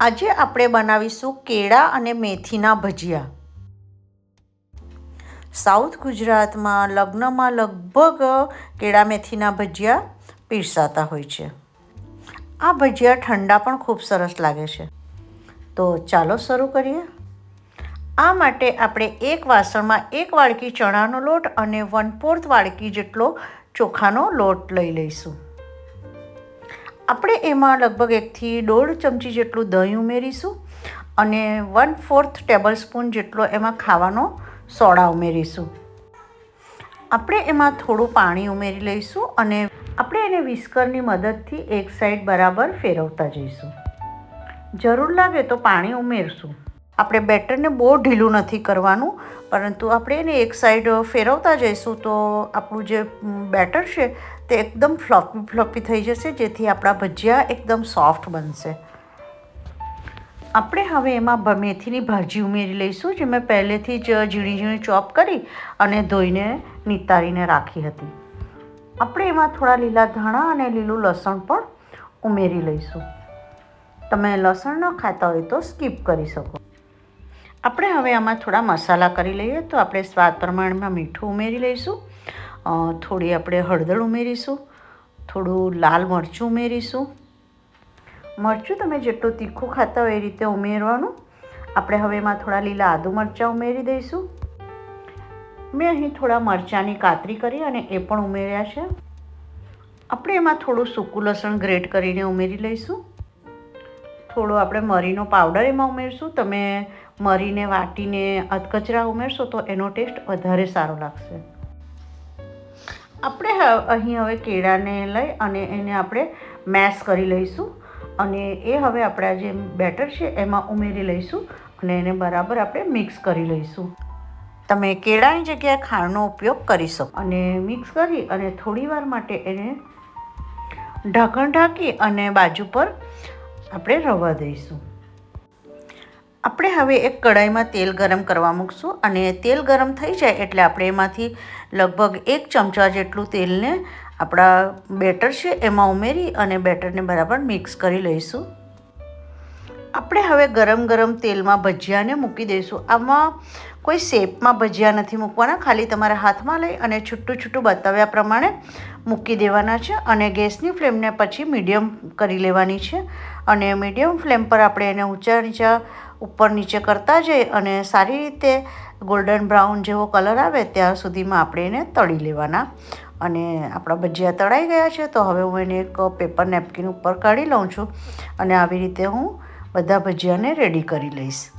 આજે આપણે બનાવીશું કેળા અને મેથીના ભજીયા. સાઉથ ગુજરાતમાં લગ્નમાં લગભગ કેળા મેથીના ભજીયા પીરસાતા હોય છે. આ ભજીયા ઠંડા પણ ખૂબ સરસ લાગે છે. તો ચાલો શરૂ કરીએ. આ માટે આપણે એક વાસણમાં એક વાડકી ચણાનો લોટ અને વન ફોર્થ વાડકી જેટલો ચોખાનો લોટ લઈ લઈશું. આપણે એમાં લગભગ એકથી દોઢ ચમચી જેટલું દહીં ઉમેરીશું અને વન ફોર્થ ટેબલ સ્પૂન જેટલો એમાં ખાવાનો સોડા ઉમેરીશું. આપણે એમાં થોડું પાણી ઉમેરી લઈશું અને આપણે એને વિસ્કરની મદદથી એક સાઈડ બરાબર ફેરવતા જઈશું. જરૂર લાગે તો પાણી ઉમેરશું. આપણે બેટરને બહુ ઢીલું નથી કરવાનું, પરંતુ આપણે એને એક સાઈડ ફેરવતા જઈશું તો આપણું જે બેટર છે તે એકદમ ફ્લોપી ફ્લોપી થઈ જશે, જેથી આપણા ભજીયા એકદમ સોફ્ટ બનશે. આપણે હવે એમાં મેથીની ભાજી ઉમેરી લઈશું, જે મેં પહેલેથી જ ઝીણી ઝીણી ચોપ કરી અને ધોઈને નિતારીને રાખી હતી. આપણે એમાં થોડા લીલા ધાણા અને લીલું લસણ પણ ઉમેરી લઈશું. તમે લસણ ન ખાતા હોય તો સ્કીપ કરી શકો. આપણે હવે આમાં થોડા મસાલા કરી લઈએ તો આપણે સ્વાદ પ્રમાણમાં મીઠું ઉમેરી લઈશું. થોડી આપણે હળદર ઉમેરીશું. થોડું લાલ મરચું ઉમેરીશું. મરચું તમે જેટલું તીખું ખાતા હોય એ રીતે ઉમેરવાનું. આપણે હવે એમાં થોડા લીલા આદુ મરચાં ઉમેરી દઈશું. મેં અહીં થોડા મરચાંની કાતરી કરી અને એ પણ ઉમેર્યા છે. આપણે એમાં થોડું સૂકું લસણ ગ્રેટ કરીને ઉમેરી લઈશું. થોડો આપણે મરીનો પાવડર એમાં ઉમેરશું, તમે મરીને વાટીને અધકચરા ઉમેરશો તો એનો ટેસ્ટ વધારે સારો લાગશે. આપણે અહીં હવે કેળાને લઈ અને એને આપણે મેશ કરી લઈશું અને એ હવે આપણા જે બેટર છે એમાં ઉમેરી લઈશું અને એને બરાબર આપણે મિક્સ કરી લઈશું. તમે કેળાની જગ્યાએ ખાંડનો ઉપયોગ કરી શકો. અને મિક્સ કરી અને થોડીવાર માટે એને ઢાંકણ ઢાંકી અને બાજુ પર આપણે રવા દઈશું. આપણે હવે એક કઢાઈમાં તેલ ગરમ કરવા મૂકશું અને તેલ ગરમ થઈ જાય એટલે આપણે એમાંથી લગભગ એક ચમચા જેટલું તેલને આપણા બેટર છે એમાં ઉમેરી અને બેટરને બરાબર મિક્સ કરી લઈશું. આપણે હવે ગરમ ગરમ તેલમાં ભજીયાને મૂકી દઈશું. આમાં કોઈ શેપમાં ભજીયા નથી મૂકવાના. ખાલી તમારા હાથમાં લઈ અને છૂટું છૂટું બતાવ્યા પ્રમાણે મૂકી દેવાના છે અને ગેસની ફ્લેમને પછી મીડિયમ કરી લેવાની છે. અને મીડિયમ ફ્લેમ પર આપણે એને ઊંચા નીચા ઉપર નીચે કરતા જઈ અને સારી રીતે ગોલ્ડન બ્રાઉન જેવો કલર આવે ત્યાં સુધીમાં આપણે એને તળી લેવાના. અને આપણા ભજીયા તળાઈ ગયા છે તો હવે હું એને એક પેપર નેપકિન ઉપર કાઢી લઉં છું. અને આવી રીતે હું બધા ભજીયાને રેડી કરી લઈશ.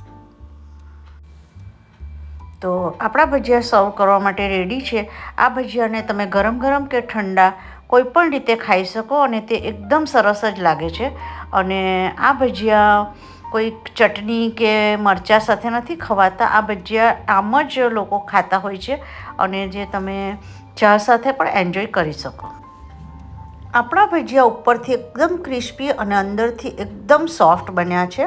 તો આપણા ભજીયા સર્વ કરવા માટે રેડી છે. આ ભજીયાને તમે ગરમ ગરમ કે ઠંડા કોઈ પણ રીતે ખાઈ શકો અને તે એકદમ સરસ જ લાગે છે. અને આ ભજીયા કોઈ ચટણી કે મરચાં સાથે નથી ખવાતા. આ ભજીયા આમ જ લોકો ખાતા હોય છે અને જે તમે ચા સાથે પણ એન્જોય કરી શકો. આપણા ભજીયા ઉપરથી એકદમ ક્રિસ્પી અને અંદરથી એકદમ સોફ્ટ બન્યા છે.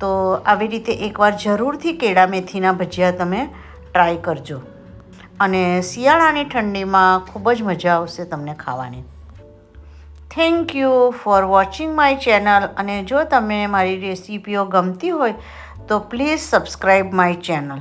તો આવી રીતે એકવાર જરૂરથી કેળા મેથીના ભજીયા તમે ટ્રાય કરજો. અને શિયાળાની ઠંડીમાં ખૂબ જ મજા આવશે તમને ખાવાની. Thank you for watching my channel અને જો તમે મારી રેસીપીઓ ગમતી હોય તો પ્લીઝ સબસ્ક્રાઈબ માય ચેનલ